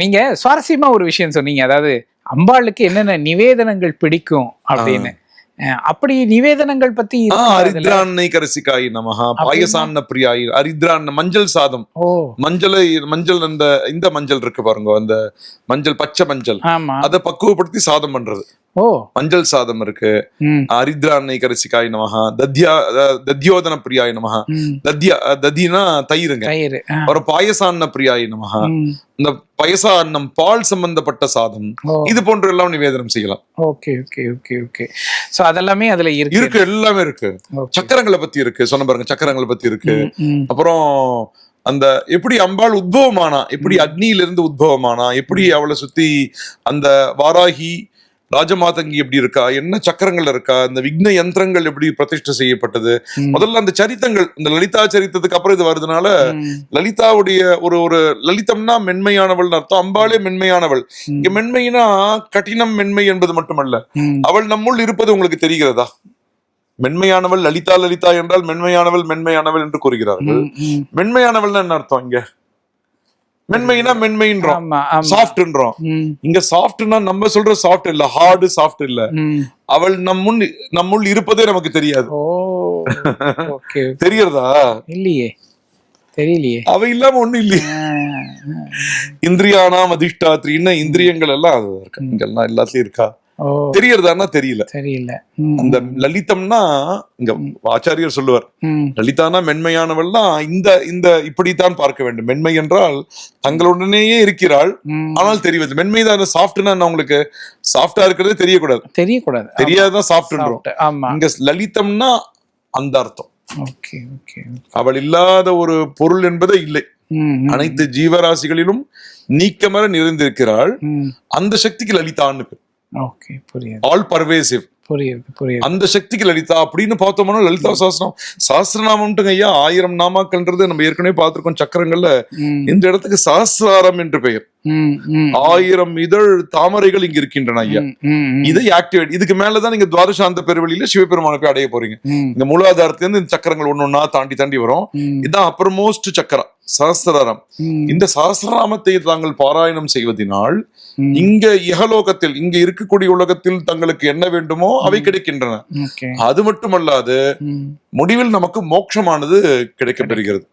நீங்க சுவாரஸ்யமா ஒரு விஷயம் சொன்னீங்க. அதாவது அம்பாளுக்கு என்னென்ன நிவேதனங்கள் பிடிக்கும் அப்படின்னு. அப்படி நிவேதனங்கள் பத்தி? அரித்ரான்னை கரசிகாய் நமஹா பாயசான்ன பிரியாய் அரித்ரான் மஞ்சள் சாதம். மஞ்சளை மஞ்சள் அந்த இந்த மஞ்சள் இருக்கு பாருங்க அந்த மஞ்சள் பச்சை மஞ்சள். அதை பக்குவப்படுத்தி சாதம் பண்றது. மஞ்சள் சாதம் இருக்கு. ம். அரித்ரான்னை கரசிகாய் நமஹா தத்யா தத்யோதன பிரியாய் நமஹா ம். தத்யா ததினா தயிருங்க. ஒரு பாயசான்ன பிரியாய் நமஹா ம். இந்த பயசா அன்னம் பால் சம்பந்தப்பட்ட சாதம். இது போன்ற எல்லாம் நிவேதனம் செய்யலாம். Okay okay okay okay. So அதெல்லாமே அதுல இருக்கு. இருக்கு எல்லாமே இருக்கு. சக்கரங்களை பத்தி இருக்கு. சொன்ன பாருங்க சக்கரங்களை பத்தி இருக்கு. அப்புறம் அந்த எப்படி அம்பாள் உத்பவமானா எப்படி அக்னியிலிருந்து உத்பவமானா எப்படி அவளை சுத்தி அந்த வாராகி ராஜமாதங்கி எப்படி இருக்கா என்ன சக்கரங்கள் இருக்கா இந்த விக்ன யந்திரங்கள் எப்படி பிரதிஷ்டை செய்யப்பட்டது. முதல்ல அந்த சரித்தங்கள் இந்த லலிதா சரித்தத்துக்கு அப்புறம் இது வருதுனால. லலிதாவுடைய ஒரு ஒரு லலிதம்னா மென்மையானவள் அர்த்தம் அம்பாளே மென்மையானவள். இங்க மென்மைனா கடினம் மென்மை என்பது மட்டுமல்ல. அவள் நம்முள் இருப்பது உங்களுக்கு தெரிகிறதா மென்மையானவள் லலிதா லலிதா என்றால் மென்மையானவள் மென்மையானவள் என்று கூறுகிறார்கள் ம், ம். மென்மையானவள்னா என்ன அர்த்தம் இங்க மென்மைனா மென்மைன்றோம். சாஃப்ட்ன்றோம் இங்க சாஃப்ட்னா நம்ம சொல்ற சாஃப்ட் இல்ல ஹார்டு சாஃப்ட் இல்ல. அவள் நம் முன் நம்முள் இருப்பதே நமக்கு தெரியாது. தெரியறதா இல்லையே. தெரியலையே. அவ இல்லாம ஒண்ணும் இல்லையே. இந்திரியானாம் அதிஷ்டாத்ரின்னு இந்திரியங்கள் எல்லாம் அது இருக்கு. இங்கெல்லாம் எல்லாத்துலயும் இருக்கா? தெரியறதான்னா தெரியல. தெரியல. அந்த லலிதம்னா இங்க ஆச்சாரியர் சொல்லுவார். லலிதானா மென்மையானவள்னா இந்த இந்த இப்படித்தான் பார்க்க வேண்டும். மென்மை என்றால் தங்களுடனேயே இருக்கிறாள். ஆனால் தெரிவது. மென்மைதான் சாஃப்ட்னா உங்களுக்கு? சாஃப்டா இருக்கிறதே தெரியக்கூடாது. தெரியக்கூடாது. தெரியாதான். ஆமா. இங்க லலிதம்னா அந்த அர்த்தம். ஓகே ஓகே அவள் இல்லாத ஒரு பொருள் என்பதே இல்லை. அனைத்து ஜீவராசிகளிலும் நீக்கமர நிறைந்திருக்கிறாள். அந்த சக்திக்கு லலிதான்னு ஓகே புரியுது. ஆல் பர்வேசிவ் புரியுது புரியுது. அந்த சக்திக்கு லலிதா அப்படின்னு பார்த்தோம்னா லலிதா சாஸ்திரம். சாஸ்திரநாமம்ட்டுங்க ஐயா ஆயிரம் நாமாக்கள்ன்றது நம்ம ஏற்கனவே பார்த்திருக்கோம் சக்கரங்கள்ல. இந்த இடத்துக்கு சாஸ்திராரம் என்று பெயர். ஆயிரம் இதழ் தாமரைகள் இங்க இருக்கின்றன ஐயா. இதை ஆக்டிவேட் இதுக்கு மேலதான் நீங்க துவாதசாந்த பெருவெளியில சிவபெருமானை போய் அடைய போறீங்க. இந்த மூலாதாரத்துல இருந்து இந்த சக்கரங்கள் ஒன்னொன்னா தாண்டி தாண்டி வரும். ம், இதுதான் அப்பர் மோஸ்ட் சக்கரம். சஹஸ்திராரம் ம், இந்த சஹஸ்ரநாமத்தை தாங்கள் பாராயணம் செய்வதனால். இங்க இகலோகத்தில் இங்க இருக்கக்கூடிய உலகத்தில் தங்களுக்கு என்ன வேண்டுமோ அவை கிடைக்கின்றன. அது மட்டுமல்லாது. முடிவில் நமக்கு மோட்சமானது கிடைக்கப்பெறுகிறது.